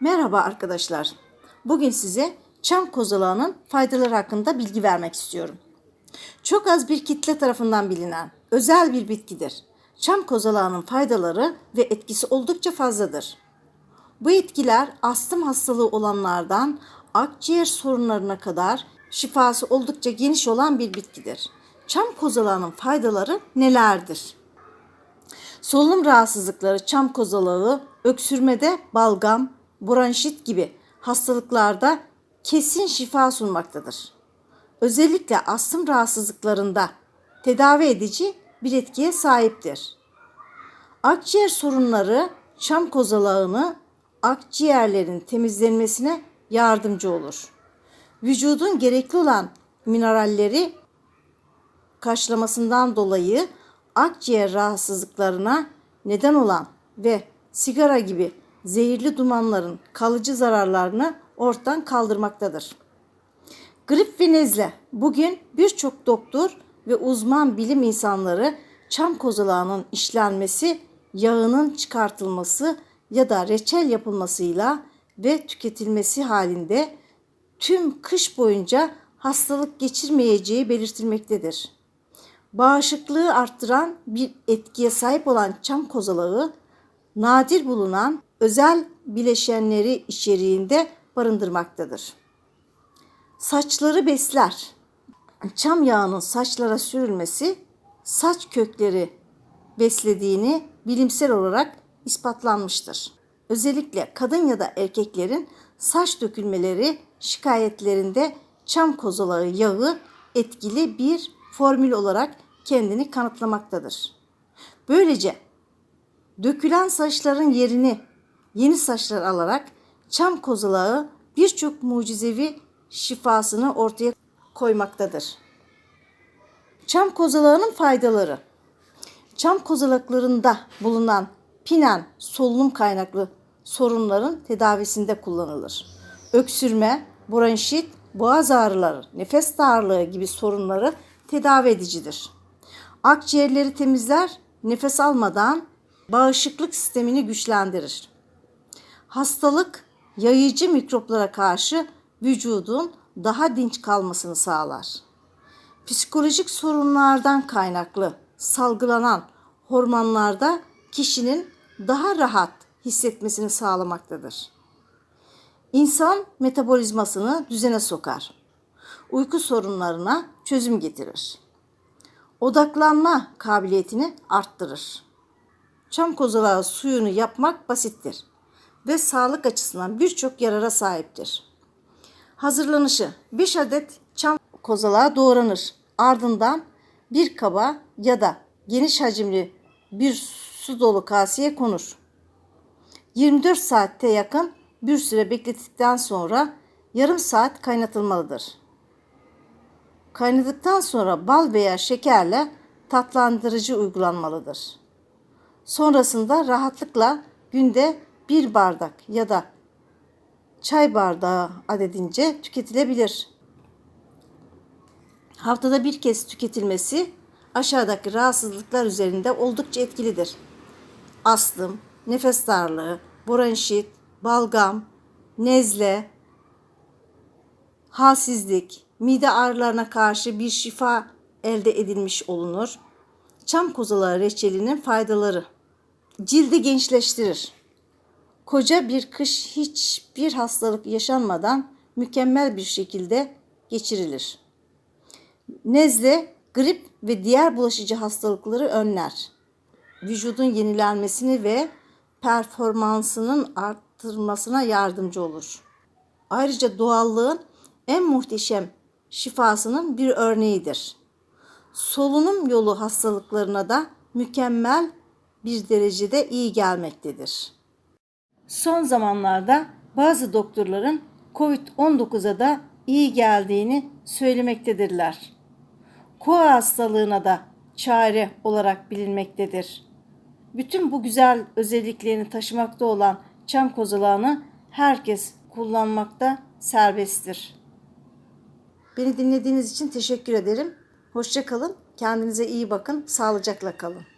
Merhaba arkadaşlar. Bugün size çam kozalağının faydaları hakkında bilgi vermek istiyorum. Çok az bir kitle tarafından bilinen özel bir bitkidir. Çam kozalağının faydaları ve etkisi oldukça fazladır. Bu etkiler astım hastalığı olanlardan akciğer sorunlarına kadar şifası oldukça geniş olan bir bitkidir. Çam kozalağının faydaları nelerdir? Solunum rahatsızlıkları, çam kozalağı, öksürmede balgam, bronşit gibi hastalıklarda kesin şifa sunmaktadır. Özellikle astım rahatsızlıklarında tedavi edici bir etkiye sahiptir. Akciğer sorunları çam kozalağını akciğerlerin temizlenmesine yardımcı olur. Vücudun gerekli olan mineralleri karşılamasından dolayı akciğer rahatsızlıklarına neden olan ve sigara gibi zehirli dumanların kalıcı zararlarını ortadan kaldırmaktadır. Grip ve nezle. Bugün birçok doktor ve uzman bilim insanları çam kozalağının işlenmesi, yağının çıkartılması ya da reçel yapılmasıyla ve tüketilmesi halinde tüm kış boyunca hastalık geçirmeyeceği belirtilmektedir. Bağışıklığı arttıran bir etkiye sahip olan çam kozalağı nadir bulunan özel bileşenleri içeriğinde barındırmaktadır. Saçları besler. Çam yağının saçlara sürülmesi saç kökleri beslediğini bilimsel olarak ispatlanmıştır. Özellikle kadın ya da erkeklerin saç dökülmeleri şikayetlerinde çam kozalağı yağı etkili bir formül olarak kendini kanıtlamaktadır. Böylece dökülen saçların yerini yeni saçlar alarak çam kozalağı birçok mucizevi şifasını ortaya koymaktadır. Çam kozalağının faydaları. Çam kozalaklarında bulunan pinen solunum kaynaklı sorunların tedavisinde kullanılır. Öksürme, bronşit, boğaz ağrıları, nefes darlığı gibi sorunları tedavi edicidir. Akciğerleri temizler, nefes almadan bağışıklık sistemini güçlendirir. Hastalık yayıcı mikroplara karşı vücudun daha dinç kalmasını sağlar. Psikolojik sorunlardan kaynaklı salgılanan hormonlarda kişinin daha rahat hissetmesini sağlamaktadır. İnsan metabolizmasını düzene sokar. Uyku sorunlarına çözüm getirir. Odaklanma kabiliyetini arttırır. Çam kozalağı suyunu yapmak basittir ve sağlık açısından birçok yarara sahiptir. Hazırlanışı 5 adet çam kozalağı doğranır. Ardından bir kaba ya da geniş hacimli bir su dolu kaseye konur. 24 saatte yakın bir süre beklettikten sonra yarım saat kaynatılmalıdır. Kaynadıktan sonra bal veya şekerle tatlandırıcı uygulanmalıdır. Sonrasında rahatlıkla günde bir bardak ya da çay bardağı adedince tüketilebilir. Haftada bir kez tüketilmesi aşağıdaki rahatsızlıklar üzerinde oldukça etkilidir. Astım, nefes darlığı, bronşit, balgam, nezle, halsizlik, mide ağrılarına karşı bir şifa elde edilmiş olunur. Çam kozalağı reçelinin faydaları. Cildi gençleştirir. Koca bir kış hiçbir hastalık yaşanmadan mükemmel bir şekilde geçirilir. Nezle, grip ve diğer bulaşıcı hastalıkları önler. Vücudun yenilenmesini ve performansının arttırmasına yardımcı olur. Ayrıca doğallığın en muhteşem şifasının bir örneğidir. Solunum yolu hastalıklarına da mükemmel bir derecede iyi gelmektedir. Son zamanlarda bazı doktorların COVID-19'a da iyi geldiğini söylemektedirler. Koa hastalığına da çare olarak bilinmektedir. Bütün bu güzel özelliklerini taşımakta olan çam kozalağını herkes kullanmakta serbesttir. Beni dinlediğiniz için teşekkür ederim. Hoşça kalın. Kendinize iyi bakın. Sağlıcakla kalın.